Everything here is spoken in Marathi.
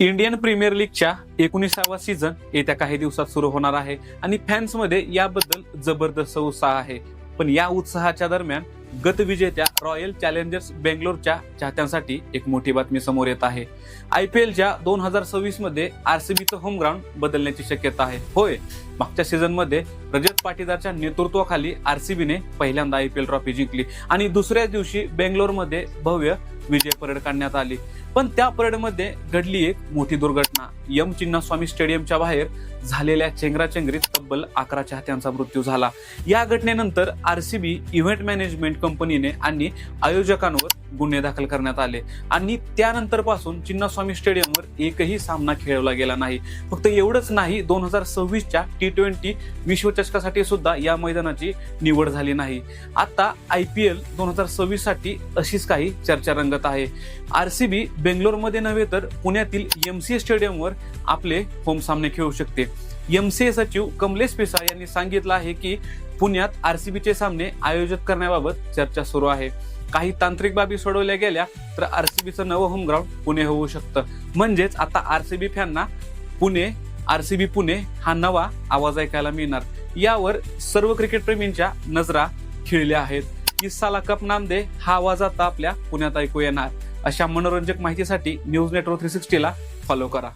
इंडियन प्रीमियर लीगच्या एकोणीसावा सीझन येत्या काही दिवसात सुरू होणार आहे आणि फॅन्समध्ये याबद्दल जबरदस्त उत्साह आहे. पण या उत्साहाच्या दरम्यान गतविजेत्या रॉयल चॅलेंजर्स बेंगलोरच्या चाहत्यांसाठी एक मोठी बातमी समोर येत आहे. आय पी एलच्या दोन हजार सव्वीसमध्ये आरसीबीचं होम ग्राउंड बदलण्याची शक्यता आहे. होय मागच्या सीझनमध्ये रजत पाटीदारच्या नेतृत्वाखाली आरसीबीने पहिल्यांदा आय पी एल ट्रॉफी जिंकली आणि दुसऱ्याच दिवशी बेंगलोरमध्ये भव्य विजय परेड काढण्यात आली. पण त्या परेडमध्ये घडली एक मोठी दुर्घटना. यम चिन्नास्वामी स्टेडियमच्या बाहेर झालेल्या चेंगराचेंगरीत तब्बल अकरा चाहत्यांचा मृत्यू झाला. या घटनेनंतर आरसीबी इव्हेंट मॅनेजमेंट कंपनीने आणि आयोजकांवर गुन्हे दाखल करण्यात आले आणि त्यानंतरपासून चिन्नास्वामी स्टेडियमवर एकही सामना खेळवला गेला नाही. फक्त एवढंच नाही दोन हजार सव्वीसच्या टी ट्वेंटी विश्वचषकासाठी सुद्धा या मैदानाची निवड झाली नाही. आता आय पी एल दोन हजार सव्वीससाठी अशीच काही चर्चा रंगत आहे. आरसीबी बेंगलोरमध्ये नव्हे तर पुण्यातील एम सी स्टेडियमवर आपले होम सामने खेळू शकते. एमसीए सचिव कमलेश पिसाळ यांनी सांगितलं आहे की पुण्यात आरसीबीचे सामने आयोजित करण्याबाबत चर्चा सुरू आहे. काही तांत्रिक बाबी सोडवल्या गेल्या तर आरसीबीचं नवं होम ग्राउंड पुणे होऊ शकतं. म्हणजेच आता आरसीबी फॅनना पुणे आरसीबी पुणे हा नवा आवाज ऐकायला मिळणार. यावर सर्व क्रिकेट प्रेमींच्या नजरा खिळल्या आहेत. इसाला कप नाम दे हा आवाज आता आपल्या पुण्यात ऐकू येणार. अशा मनोरंजक माहितीसाठी न्यूज नेटवर्क थ्री सिक्स्टीला फॉलो करा.